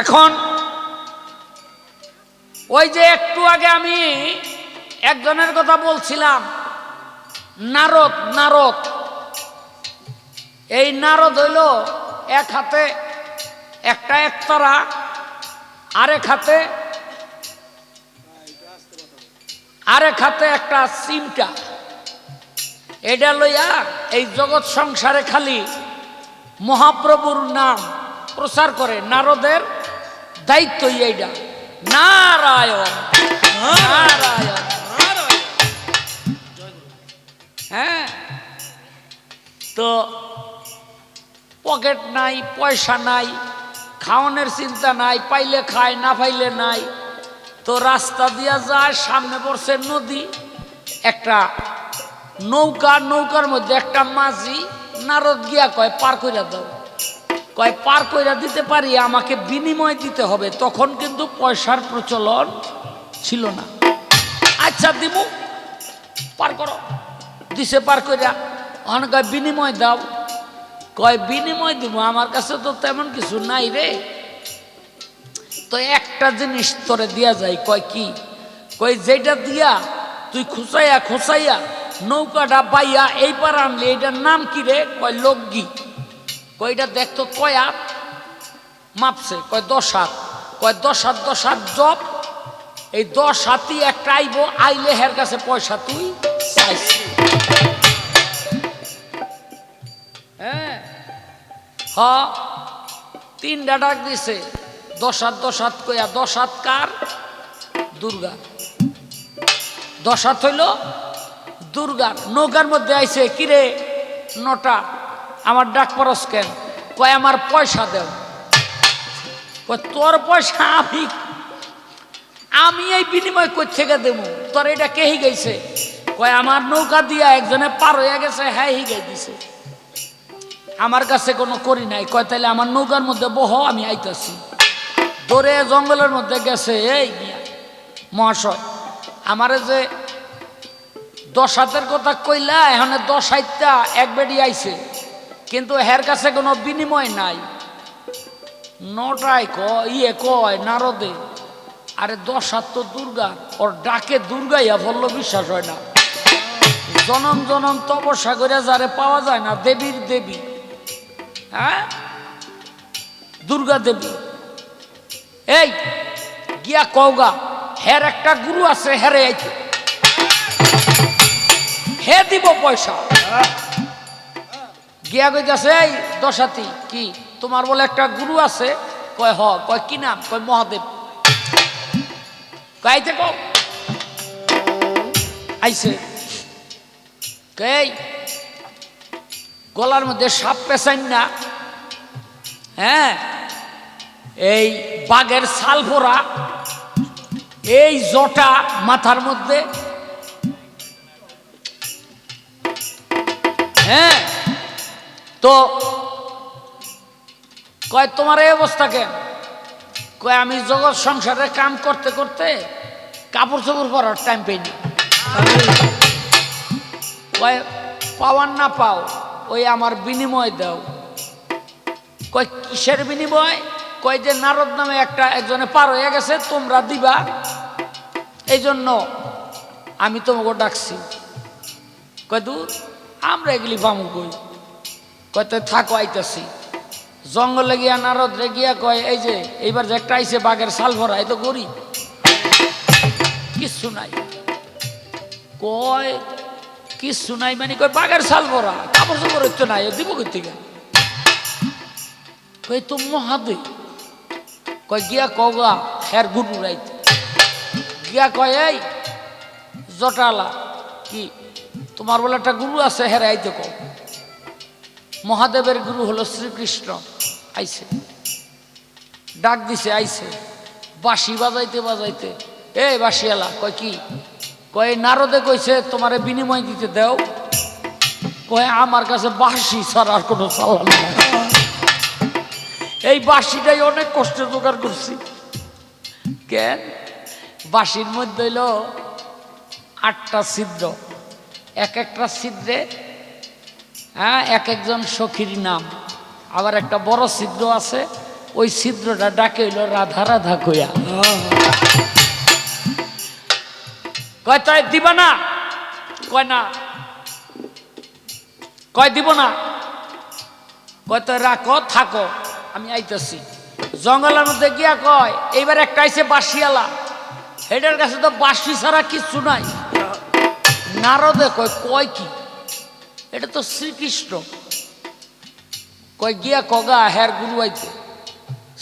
এখন, ওই যে একটু আগে আমি একজনের কথা বলছিলাম, নারদ নারদ। এই নারদ হইল এক হাতে একটা একতারা আরেক হাতে আরেক হাতে একটা সিমটা। এটা লইয়া এই জগৎ সংসারে খালি মহাপ্রভুর নাম। প্রচার করে, নারদের দায়িত্বই এইটা নারায়ণ নারায়ণ। হ্যাঁ? তো পকেট নাই, পয়সা নাই, খাওয়ানোর চিন্তা নাই, পাইলে খায়, না পাইলে নাই। তো রাস্তা দিয়া যায়, সামনে পড়ছে নদী, একটা নৌকা, নৌকার মধ্যে একটা মাঝি, নারদ গিয়া কয়, পার কইরা দাও। কয়, পার কইরা দিতে পারি, আমাকে বিনিময় দিতে হবে। তখন কিন্তু পয়সার প্রচলন ছিল না। আচ্ছা দিমু, পার করো। দিছে পার কইরা অনেক কয়, বিনিময় দাও। কয়, বিনিময় দিব আমার কাছে তো তেমন কিছু নাই রে। তো একটা জিনিস তোরে দিয়া যায়, কয় কি? কয় যেটা দিয়া তুই খুসাইয়া খুসাইয়া নৌকাটা বাইয়া এই পার আনলি এটার নাম কি রে? কয়, লগ্গি। কয়টা দেখতো কয় হাত মাপছে কয়, দশ হাত কয়, দশ হাত দশ হাত জব এই দশ হাতই একটা আইব, আইলে হের কাছে পয়সা তুই হ্যাঁ? হ, তিনটা ডাক দিছে, দশ হাত দশ হাত কইয়া, দশ হাত কার? দুর্গা। দশ হাত হইল দুর্গার। নৌকার মধ্যে আইছে, কিরে, নটা? আমার ডাক পরস কেন? কয়, আমার পয়সা দেও। তোর পয়সা আমি আমি এই বিনিময় থেকে দেব? তোর এটা কে গেছে কয়, আমার নৌকা দিয়া একজনে পার হয়ে গেছে হ্যাঁ হিগাই দিছে। আমার কাছে কোনো করি নাই। কয়, তাইলে আমার নৌকার মধ্যে বহ, আমি আইতাছি। দৌড়ে জঙ্গলের মধ্যে গেছে, এই মহাশয়, আমারে যে দশ হাতের কথা কইলা, এখানে দশ হাইতটা এক বেডি আইছে। কিন্তু হের কাছে কোনো বিনিময় নাই। নটায় ক ইয়ে কয়, নারদে, আরে দশ হাত তো দুর্গা, ওর ডাকে দুর্গাইয়া বলল, বিশ্বাস হয় না। জনম জনম তপস্যা করে যারে পাওয়া যায় না, দেবীর দেবী। হ্যাঁ? দুর্গা দেবী। এই, গিয়া কওগা হের একটা গুরু আছে, হেরে আইতে। হে দিব পয়সা। গিয়া কইতাছে, এই দশাতি, কি? তোমার বলে একটা গুরু আছে? কয়, হ। কয়, কি নাম? কয়, মহাদেব। আইতে কও। আইছে। এই গলার মধ্যে সাপ পেঁচাইন না। হ্যাঁ? এই বাঘের ছাল ফোরা এই জটা মাথার মধ্যে হ্যাঁ? তো কয়, তোমার এই অবস্থা কেন? কয়, আমি জগৎ সংসারে কাম করতে করতে কাপড় চোপড় পরার টাইম পাইনি কয়, পাওয়ার না পাও, ওই আমার বিনিময় দাও। কয়, কিসের বিনিময়? কয়, যে নারদ নামে একটা একজনে পার হয়ে গেছে, তোমরা দিবা। এই জন্য আমি তোমাকে ডাকছি। কয়, দূর, আমরা এগুলি পামু কই? কয়, তো থাকো, আইতাছি। জঙ্গলে গিয়া নারদ রে গিয়া কয়, এই যে, এইবার যে একটা আইছে বাঘের সাল ভরা এই তো গরিব। কিচ্ছু নাই। কয়, কিচ্ছু নাই মানে কয়, বাঘের সাল ভরা কাপড় চোপড় হচ্ছে নাই দিব থেকে কই তো মহাদে কয়, গিয়া কগা হের গুরু রাইতে গিয়া কয়, এই, জটালা, কি, তোমার বলে একটা গুরু আছে, হেরে আইতে কও। মহাদেবের গুরু হলো শ্রীকৃষ্ণ। আইছে। ডাক দিছে, আইছে। বাঁশি বাজাইতে বাজাইতে। এ বাঁশিয়ালা, কয় কি? কয়, নারদে কইছে, তোমারে বিনিময় দিতে দেও। কয়, আমার কাছে বাঁশি ছাড়া আর কোনো চালান এই বাঁশিটাই অনেক কষ্ট জোগাড় করছি। কেন? বাঁশির মধ্যে হইল আটটা ছিদ্র। এক একটা ছিদ্রে হ্যাঁ এক একজন সখীর নাম। আবার একটা বড় ছিদ্র আছে, ওই ছিদ্রটা ডাকে হইল রাধা রাধা কইয়া। কয়, তাই দিবা না? কয় না। কয়, দিব না। কয়, তো রাখো, থাকো, আমি আইতেছি। জঙ্গলের মধ্যে গিয়া কয়, এইবার একটা আইসে বাসিয়ালা এটার কাছে তো বাসি ছাড়া কিচ্ছু নাই। নারদে কয় কয় কি? এটা তো শ্রীকৃষ্ণ। কয়, গিয়া কগা হ্যার গুরু আইতে।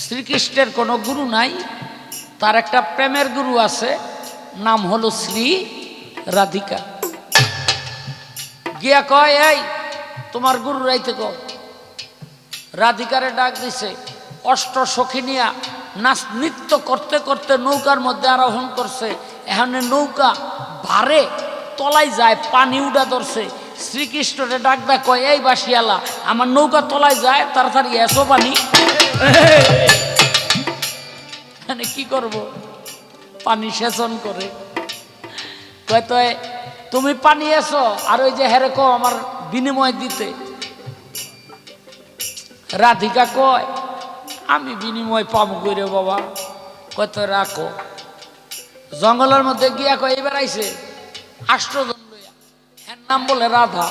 শ্রীকৃষ্ণের কোনো গুরু নাই, তার একটা প্রেমের গুরু আছে, নাম হলো শ্রী রাধিকা। গিয়া কয়, এই, তোমার গুরু রাইতে কো রাধিকারে ডাক দিছে, অষ্ট সখিনিয়া, নাচ নৃত্য করতে করতে নৌকার মধ্যে আরোহণ করছে। এখানে নৌকা ভারে তলাই যায়, পানি উডা ধরছে। শ্রীকৃষ্ণরে ডাক দা কয়, এই বাসিয়ালা, আমার নৌকা তলায় যায়, তাড়াতাড়ি এসো পানি মানে কি করব? পানি সেচন করে। কয় তো তুমি পানি এসো, আর ওই যে হেরে কো আমার বিনিময় দিতে। রাধিকা কয়, আমি বিনিময় পাবো করে বাবা? কত রাখো। জঙ্গলের মধ্যে গিয়া কয় এবার আইছে। আষ্টজন হ্যার নাম বলে রাধা।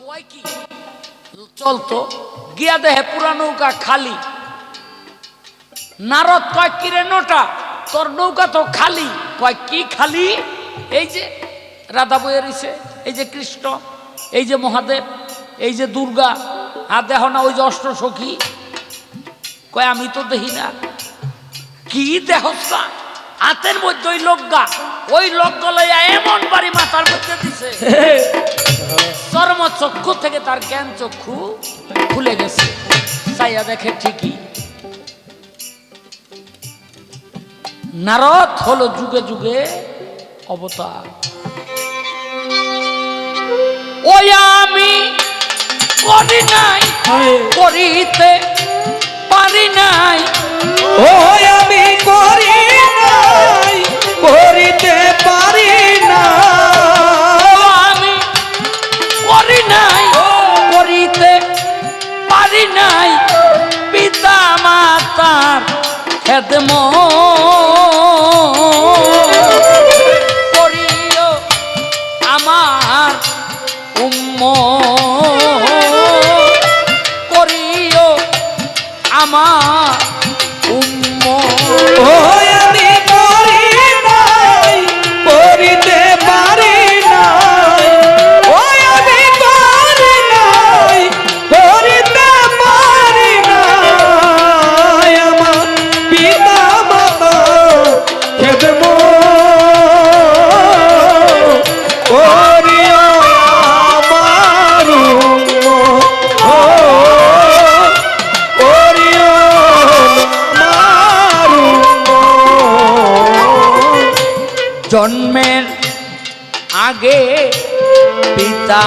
কয় কি? চলতো গিয়া দেহে পুরা নৌকা খালি। নারদ কয়, কিরে নোটা? তোর নৌকা তো খালি। কয়, কি খালি? এই যে রাধা বইয়ে রইছে, এই যে কৃষ্ণ, এই যে মহাদেব, এই যে দুর্গা। আর দেখো না, ওই যে অষ্ট সখী। কয়, আমি তো দেখি না। কি দেহস্তা হাতের মধ্যে ওই লোকগা ওই লোকগা লইয়া এমন বাড়ি মাথার মধ্যে দিছে। চক্ষু থেকে তার জ্ঞান চক্ষু খুলে গেছে। চাইয়া দেখে ঠিকই। নারদ হলো যুগে যুগে অবতার। ওই আমি করি নাই করিতে পারি নাই। ও আমি করি করিতে পারি না। আমি করি নাই। করিতে পারি নাই। পিতা মাতার খেদম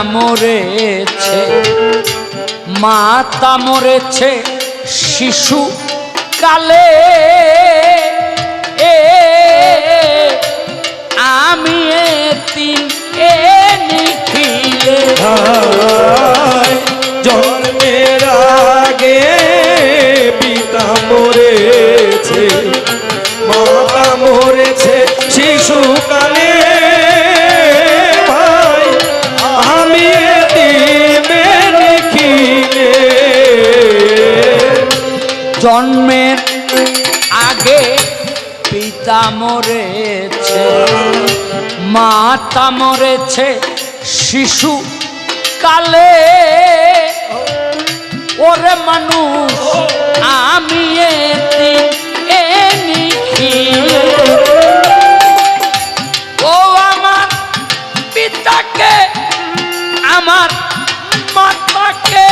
মরেছে, মাতা মরেছে, শিশু কালে। এ, আমি তিন এ নিখিলে। জন্মের আগে পিতা মরেছে, মাতা মরেছে শিশুকালে জন্মের আগে পিতা মরেছে, মাতা মরেছে, শিশু কালে ওরে মানুষ, আমি। ও আমার পিতাকে, আমার মাতাকে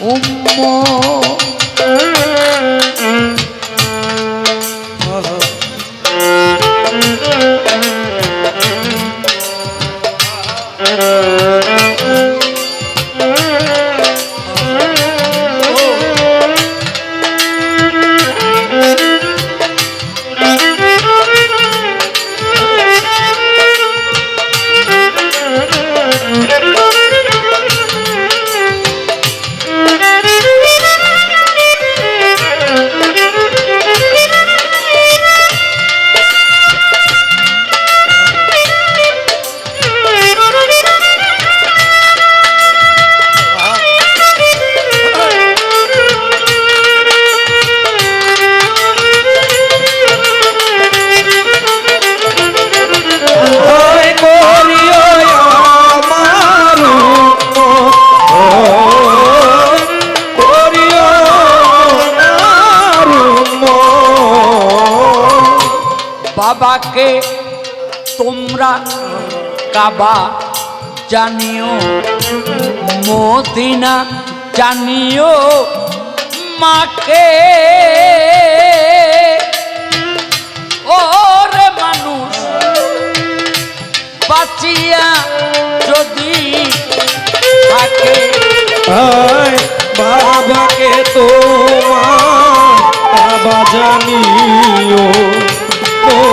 উম্ম বাবাকে তোমরা কাবা জানিও, মদিনা জানিও মাকে। ওরে মানুষ, বাঁচিয়া যদি থাকে বাবাকে তোমার বাবা জানিও।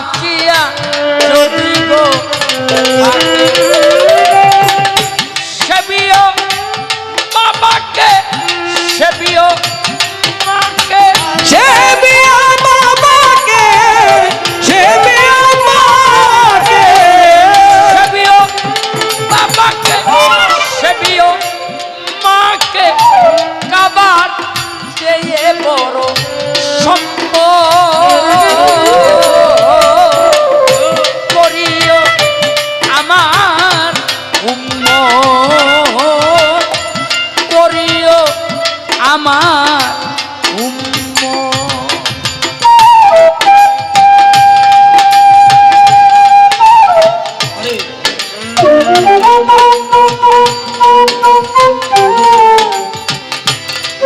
বাঁচিয়া যদি গো সেবিও বাবাকে সেবিও মাকে। সে বিয়া বাবাকে সে বিয়া মাকে। সেবিও বাবাকে সেবিও মাকে। কাবার চেয়ে বড় সম্পদ।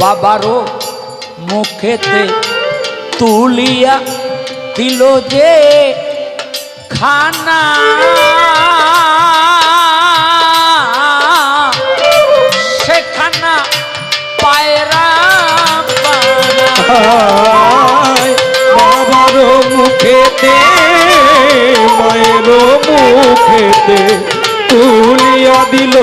বাবারও মুখেতে তুলিয়া দিল যে খানা। সেখানা পায়রা পানা আয় বাবার মুখেতে মায়ের মুখেতে তুলিয়া দিল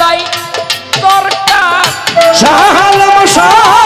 তাই দরকার। শাহালম সরকার